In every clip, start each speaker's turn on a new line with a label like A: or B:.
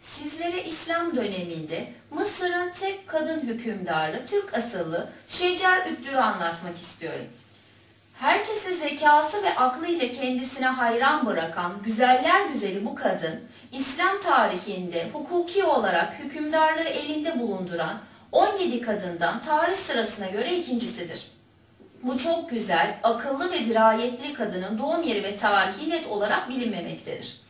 A: Sizlere İslam döneminde Mısır'ın tek kadın hükümdarı Türk asıllı Şecer Üddür'ü anlatmak istiyorum. Herkese zekası ve aklıyla kendisine hayran bırakan güzeller güzeli bu kadın, İslam tarihinde hukuki olarak hükümdarlığı elinde bulunduran 17 kadından tarih sırasına göre ikincisidir. Bu çok güzel, akıllı ve dirayetli kadının doğum yeri ve tarihi net olarak bilinmemektedir.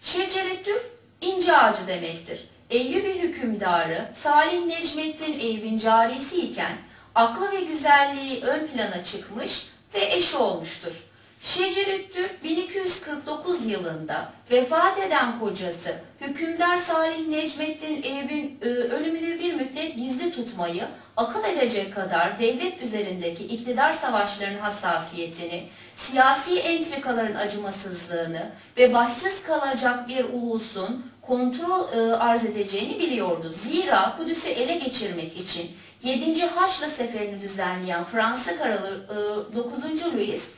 A: Şeceretür, ince ağacı demektir. Eyyubi hükümdarı Salih Necmettin Eyüp'ün carisi iken aklı ve güzelliği ön plana çıkmış ve eşi olmuştur. Şeceretür 1249 yılında vefat eden kocası hükümdar Salih Necmettin Eyüp'ün e, ölümünü bir müddet gizli tutmayı akıl edecek kadar devlet üzerindeki iktidar savaşlarının hassasiyetini, siyasi entrikaların acımasızlığını ve başsız kalacak bir ulusun kontrol e, arz edeceğini biliyordu. Zira Kudüs'ü ele geçirmek için 7. Haçlı seferini düzenleyen Fransa Kralı e, 9. Louis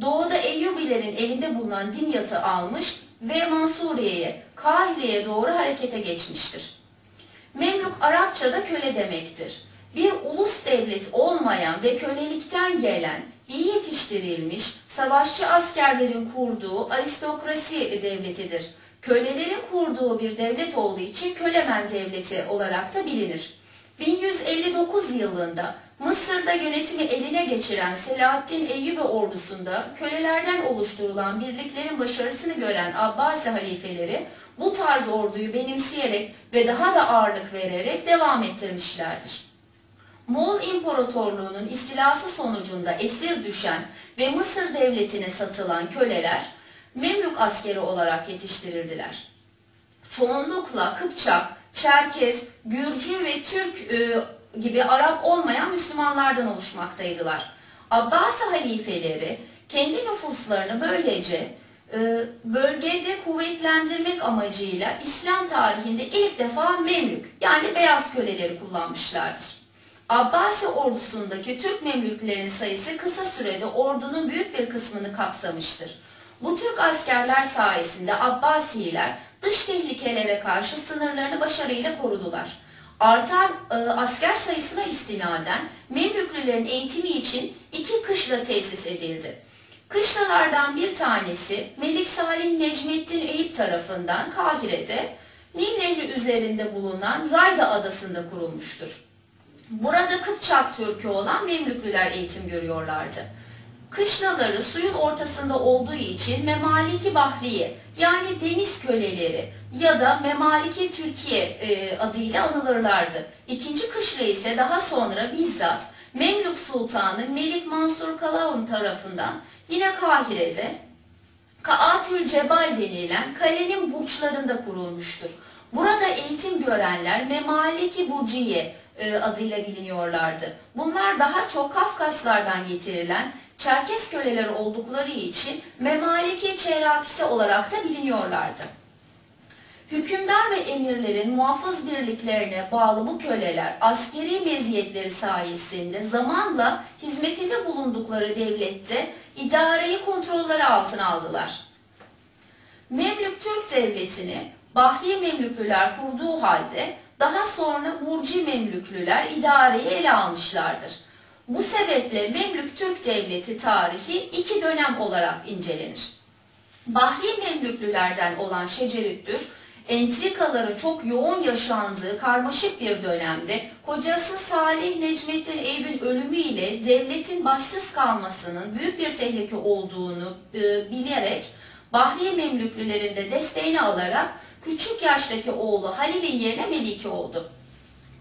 A: doğuda Eyyubilerin elinde bulunan Dimyat'ı almış ve Mansuriye'ye, Kahire'ye doğru harekete geçmiştir. Memluk Arapçada köle demektir. Bir ulus devlet olmayan ve kölelikten gelen, iyi yetiştirilmiş, savaşçı askerlerin kurduğu aristokrasi devletidir. Kölelerin kurduğu bir devlet olduğu için Kölemen Devleti olarak da bilinir. 1159 yılında Mısır'da yönetimi eline geçiren Selahaddin Eyyubi ordusunda kölelerden oluşturulan birliklerin başarısını gören Abbasi halifeleri bu tarz orduyu benimseyerek ve daha da ağırlık vererek devam ettirmişlerdir. Moğol İmparatorluğu'nun istilası sonucunda esir düşen ve Mısır devletine satılan köleler Memlük askeri olarak yetiştirildiler. Çoğunlukla Kıpçak, Çerkez, Gürcü ve Türk e, gibi Arap olmayan Müslümanlardan oluşmaktaydılar. Abbasi halifeleri kendi nüfuslarını böylece e, bölgede kuvvetlendirmek amacıyla İslam tarihinde ilk defa Memlük yani beyaz köleleri kullanmışlardır. Abbasi ordusundaki Türk Memlüklerin sayısı kısa sürede ordunun büyük bir kısmını kapsamıştır. Bu Türk askerler sayesinde Abbasiler dış tehlikelere karşı sınırlarını başarıyla korudular. Artan e, asker sayısına istinaden Memlüklülerin eğitimi için iki kışla tesis edildi. Kışlalardan bir tanesi Melik Salih Necmettin Eyüp tarafından Kahire'de Nil Nehri üzerinde bulunan Rayda adasında kurulmuştur. Burada Kıpçak Türk'ü olan Memlüklüler eğitim görüyorlardı. Kışlaları suyun ortasında olduğu için Memaliki Bahriye yani deniz köleleri ya da Memaliki Türkiye e, adıyla anılırlardı. İkinci kışla ise daha sonra bizzat Memlük Sultanı Melik Mansur Kalaun tarafından yine Kahire'de Kaatül Cebal denilen kalenin burçlarında kurulmuştur. Burada eğitim görenler Memaliki Burciye e, adıyla biliniyorlardı. Bunlar daha çok Kafkaslardan getirilen Çerkes köleleri oldukları için Memaliki Çerakisi olarak da biliniyorlardı. Hükümdar ve emirlerin muhafız birliklerine bağlı bu köleler askeri meziyetleri sayesinde zamanla hizmetinde bulundukları devlette idareyi kontrolleri altına aldılar. Memlük Türk Devleti'ni Bahri Memlüklüler kurduğu halde daha sonra Burci Memlüklüler idareyi ele almışlardır. Bu sebeple Memlük Türk Devleti tarihi iki dönem olarak incelenir. Bahri Memlüklülerden olan Şecerüttür, entrikaların çok yoğun yaşandığı karmaşık bir dönemde kocası Salih Necmettin Eyüp'ün ölümüyle devletin başsız kalmasının büyük bir tehlike olduğunu e, bilerek Bahriye Memlüklülerin de desteğini alarak küçük yaştaki oğlu Halil'in yerine Melike oldu.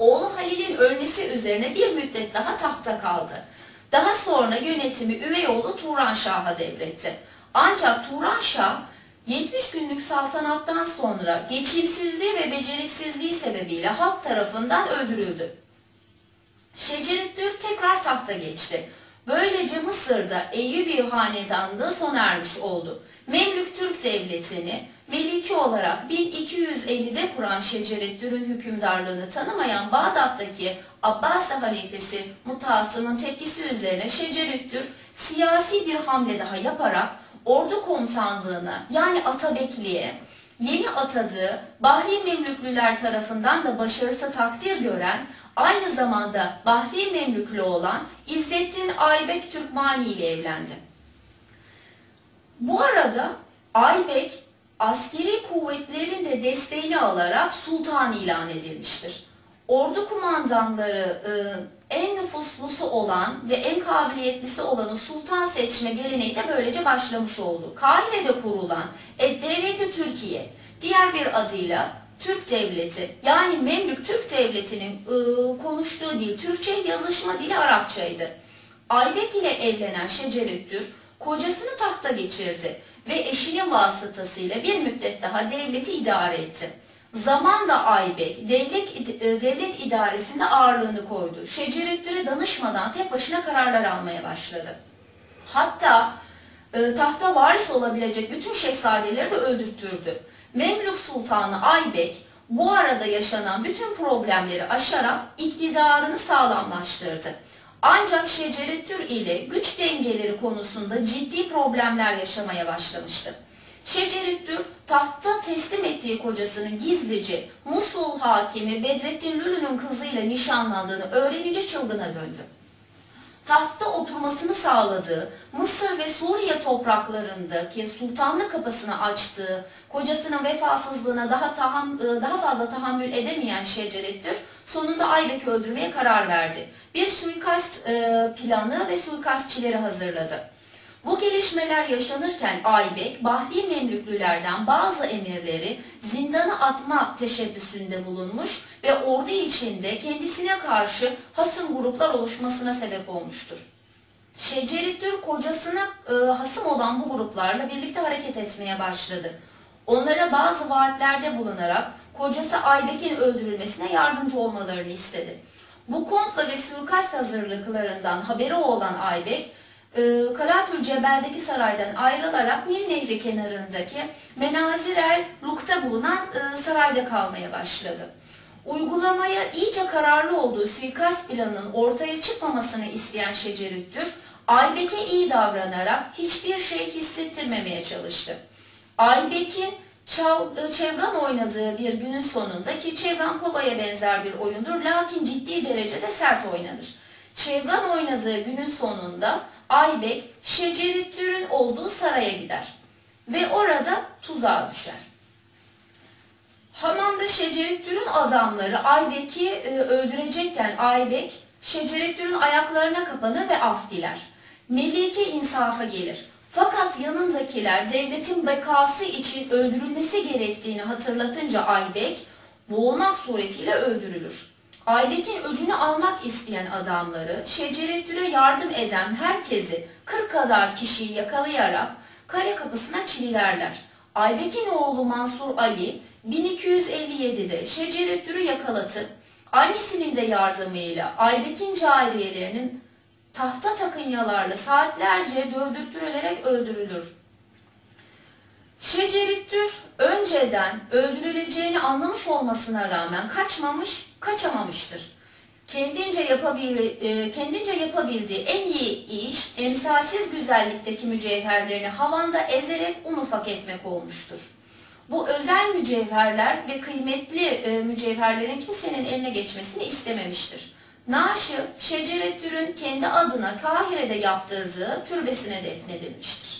A: Oğlu Halil'in ölmesi üzerine bir müddet daha tahta kaldı. Daha sonra yönetimi üvey oğlu Turan Şah'a devretti. Ancak Turan Şah 70 günlük saltanattan sonra geçimsizliği ve beceriksizliği sebebiyle halk tarafından öldürüldü. Şecerettin tekrar tahta geçti. Böylece Mısır'da Eyyubi hanedanlığı sona ermiş oldu. Memlük Türk Devleti'ni Meliki olarak 1250'de kuran Şecereddin'in hükümdarlığını tanımayan Bağdat'taki Abbasi halifesi Mutasım'ın tepkisi üzerine Şecereddin siyasi bir hamle daha yaparak ordu komutanlığına yani Atabekli'ye yeni atadığı Bahri Memlüklüler tarafından da başarısı takdir gören, aynı zamanda Bahri Memlüklü olan İzzettin Aybek Türkmani ile evlendi. Bu arada Aybek askeri kuvvetlerin de desteğini alarak sultan ilan edilmiştir. Ordu kumandanları e, en nüfuslusu olan ve en kabiliyetlisi olanı sultan seçme geleneği de böylece başlamış oldu. Kahire'de kurulan Devleti Türkiye, diğer bir adıyla Türk Devleti yani Memlük Türk Devleti'nin e, konuştuğu dil Türkçe yazışma dili Arapçaydı. Aybek ile evlenen Şecerettin kocasını tahta geçirdi ve eşinin vasıtasıyla bir müddet daha devleti idare etti. Zamanla Aybek devlet, e, devlet idaresinde ağırlığını koydu. Şecerettin'e danışmadan tek başına kararlar almaya başladı. Hatta e, tahta varis olabilecek bütün şehzadeleri de öldürttürdü. Memlük Sultanı Aybek bu arada yaşanan bütün problemleri aşarak iktidarını sağlamlaştırdı. Ancak Şecerettin ile güç dengeleri konusunda ciddi problemler yaşamaya başlamıştı. Şecerettin tahta teslim ettiği kocasının gizlice Musul hakimi Bedrettin Lülü'nün kızıyla nişanlandığını öğrenince çılgına döndü tahtta oturmasını sağladığı, Mısır ve Suriye topraklarındaki sultanlık kapısını açtığı, kocasının vefasızlığına daha, taham, e, daha fazla tahammül edemeyen Şecerettin sonunda Aybek'i öldürmeye karar verdi. Bir suikast e, planı ve suikastçileri hazırladı. Bu gelişmeler yaşanırken Aybek, Bahri Memlüklülerden bazı emirleri zindana atma teşebbüsünde bulunmuş ve ordu içinde kendisine karşı hasım gruplar oluşmasına sebep olmuştur. Şecerettin kocasına e, hasım olan bu gruplarla birlikte hareket etmeye başladı. Onlara bazı vaatlerde bulunarak kocası Aybek'in öldürülmesine yardımcı olmalarını istedi. Bu komplo ve suikast hazırlıklarından haberi olan Aybek, e, Karatül Cebel'deki saraydan ayrılarak Nil Nehri kenarındaki Menazirel Luk'ta bulunan e, sarayda kalmaya başladı. Uygulamaya iyice kararlı olduğu suikast planının ortaya çıkmamasını isteyen Şecerüttür, Aybek'e iyi davranarak hiçbir şey hissettirmemeye çalıştı. Aybek'in e, Çevgan oynadığı bir günün sonunda ki Çevgan Pola'ya benzer bir oyundur lakin ciddi derecede sert oynanır. Çevgan oynadığı günün sonunda Aybek Şecerettin'in olduğu saraya gider ve orada tuzağa düşer. Hamamda Şecerettin'in adamları Aybek'i e, öldürecekken Aybek Şecerettin'in ayaklarına kapanır ve af diler. Melike insafa gelir. Fakat yanındakiler devletin bekası için öldürülmesi gerektiğini hatırlatınca Aybek boğulmak suretiyle öldürülür. Aybek'in öcünü almak isteyen adamları, Şecerettin'e yardım eden herkesi 40 kadar kişiyi yakalayarak kale kapısına çililerler. Aybek'in oğlu Mansur Ali 1257'de Şecerettin'i yakalatıp annesinin de yardımıyla Aybek'in cariyelerinin tahta takınyalarla saatlerce dövdürtürülerek öldürülür. Şecerittür önceden öldürüleceğini anlamış olmasına rağmen kaçmamış, kaçamamıştır. Kendince, yapabil, e, kendince yapabildiği en iyi iş emsalsiz güzellikteki mücevherlerini havanda ezerek un ufak etmek olmuştur. Bu özel mücevherler ve kıymetli e, mücevherlerin kimsenin eline geçmesini istememiştir. Naşı, Şecerettür'ün kendi adına Kahire'de yaptırdığı türbesine defnedilmiştir.